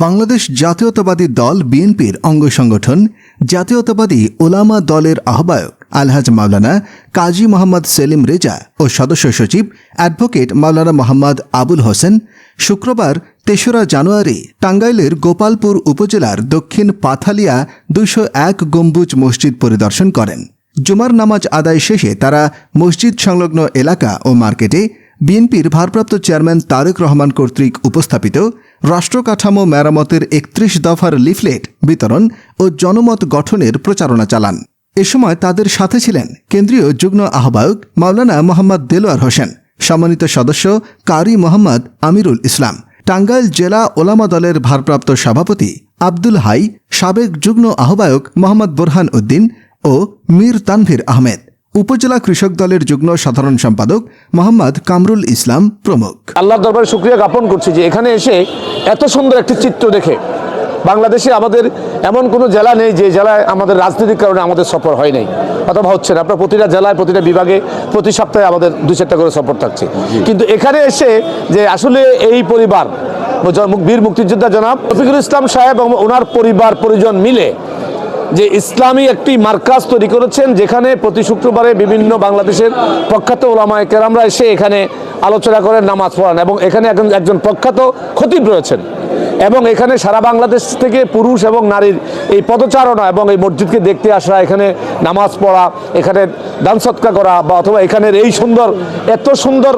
বাংলাদেশ জাতীয়তাবাদী দল বিএনপির অঙ্গ সংগঠন, জাতীয়তাবাদী ওলামা দলের আহ্বায়ক আলহাজ মাওলানা কাজী মোহাম্মদ সেলিম রেজা ও সদস্য সচিব অ্যাডভোকেট মাওলানা মোহাম্মদ আবুল হোসেন, শুক্রবার তেসরা জানুয়ারি টাঙ্গাইলের গোপালপুর উপজেলার দক্ষিণ পাথালিয়া দুইশো এক গম্বুজ মসজিদ পরিদর্শন করেন। জুমার নামাজ আদায় শেষে তারা মসজিদ সংলগ্ন এলাকা ও মার্কেটে বিএনপির ভারপ্রাপ্ত চেয়ারম্যান তারেক রহমান কর্তৃক উপস্থাপিত রাষ্ট্রকাঠামো মেরামতের একত্রিশ দফার লিফলেট বিতরণ ও জনমত গঠনের প্রচারণা চালান। এ সময় তাদের সাথে ছিলেন কেন্দ্রীয় যুগ্ম আহ্বায়ক মাওলানা মোহাম্মদ দেলোয়ার হোসেন, সম্মানিত সদস্য কারি মোহাম্মদ আমিরুল ইসলাম, টাঙ্গাইল জেলা ওলামা দলের ভারপ্রাপ্ত সভাপতি আব্দুল হাই, সাবেক যুগ্ম আহ্বায়ক মোহাম্মদ বোরহান উদ্দিন ও মীর তানভীর আহমেদ। উপজেলা কৃষক দলের যুগ্ম সাধারণ সম্পাদক মোহাম্মদ কামরুল ইসলাম প্রমুখ। আল্লাহর দরবারে শুক্রিয়া জ্ঞাপন করছি যে এখানে এসে এত সুন্দর একটি চিত্র দেখে বাংলাদেশে আমাদের এমন কোনো জেলা নেই যে জেলায় আমাদের রাজনৈতিক কারণে আমাদের সফর হয় নাই। অথবা হচ্ছে না আপনার প্রতিটা জেলায়, প্রতিটা বিভাগে, প্রতি সপ্তাহে আমাদের দুই চারটা করে সফর থাকছে। কিন্তু এখানে এসে যে আসলে এই পরিবার বীর মুক্তিযোদ্ধা জনাব রফিকুল ইসলাম সাহেব এবং ওনার পরিবার, পরিজন মিলে যে ইসলামী একটি মার্কাজ তৈরি করেছেন, যেখানে প্রতি শুক্রবারে বিভিন্ন বাংলাদেশের প্রখ্যাত ওলামায় কেরামরা এসে এখানে আলোচনা করেন, নামাজ পড়ান এবং এখানে একজন একজন প্রখ্যাত খতিব রয়েছেন। এবং এখানে সারা বাংলাদেশ থেকে পুরুষ এবং নারীর এই পদচারণা এবং এই মসজিদকে দেখতে আসা, এখানে নামাজ পড়া, এখানে দান সৎকার করা বা অথবা এখানের এই সুন্দর, এত সুন্দর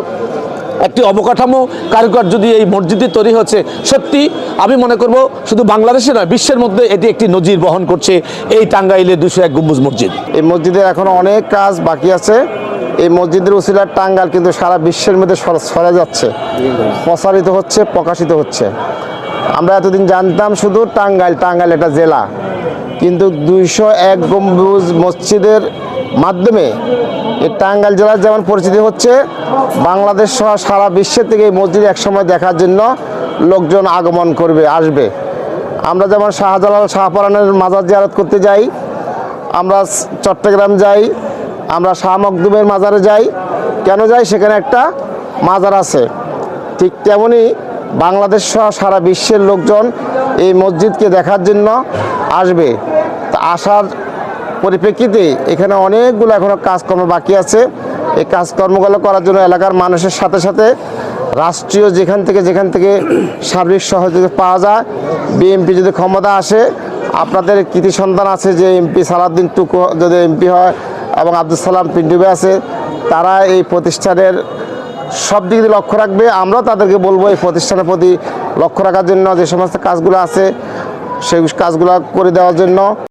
একটি অবকাঠামো কারিগর যদি এই মসজিদে তৈরি হচ্ছে, সত্যি আমি মনে করব শুধু বাংলাদেশে নয়, বিশ্বের মধ্যে এটি একটি নজির বহন করছে এই টাঙ্গাইলে দুশো এক গম্বুজ মসজিদ। এই মসজিদের এখনও অনেক কাজ বাকি আছে। এই মসজিদের উসিলার টাঙ্গাল কিন্তু সারা বিশ্বের মধ্যে সরা যাচ্ছে। প্রসারিত হচ্ছে, প্রকাশিত হচ্ছে। আমরা এতদিন জানতাম শুধু টাঙ্গাইল টাঙ্গাইল একটা জেলা। কিন্তু দুইশো এক গম্বুজ মসজিদের মাধ্যমে এই টাঙ্গাইল জেলার যেমন পরিচিতি হচ্ছে, বাংলাদেশ সহ সারা বিশ্বের থেকে এই মসজিদ একসময় দেখার জন্য লোকজন আগমন করবে, আসবে। আমরা যেমন শাহজালাল শাহপরানের মাজার জিয়ারত করতে যাই, আমরা চট্টগ্রাম যাই, আমরা শাহ মকদুমের মাজারে যাই। কেন যাই? সেখানে একটা মাজার আছে। ঠিক তেমনই বাংলাদেশ সহ সারা বিশ্বের লোকজন এই মসজিদকে দেখার জন্য আসবে। তা আসার পরিপ্রেক্ষিতে এখানে অনেকগুলো এখনও কাজকর্ম বাকি আছে। এই কাজকর্মগুলো করার জন্য এলাকার মানুষের সাথে সাথে রাষ্ট্রীয় যেখান থেকে যেখান থেকে সার্বিক সহযোগিতা পাওয়া যায়, বিএমপি যদি ক্ষমতা আসে, আপনাদের কৃতি সন্তান আছে যে এমপি সালাউদ্দিন টুকু যদি এমপি হয় এবং আব্দুল সালাম পিন্ডুবে আছে, তারা এই প্রতিষ্ঠানের সব দিক দিয়ে লক্ষ্য রাখবে। আমরাও তাদেরকে বলব এই প্রতিষ্ঠানের প্রতি লক্ষ্য রাখার জন্য যে সমস্ত কাজগুলো আছে, সেই কাজগুলো করে দেওয়ার জন্য।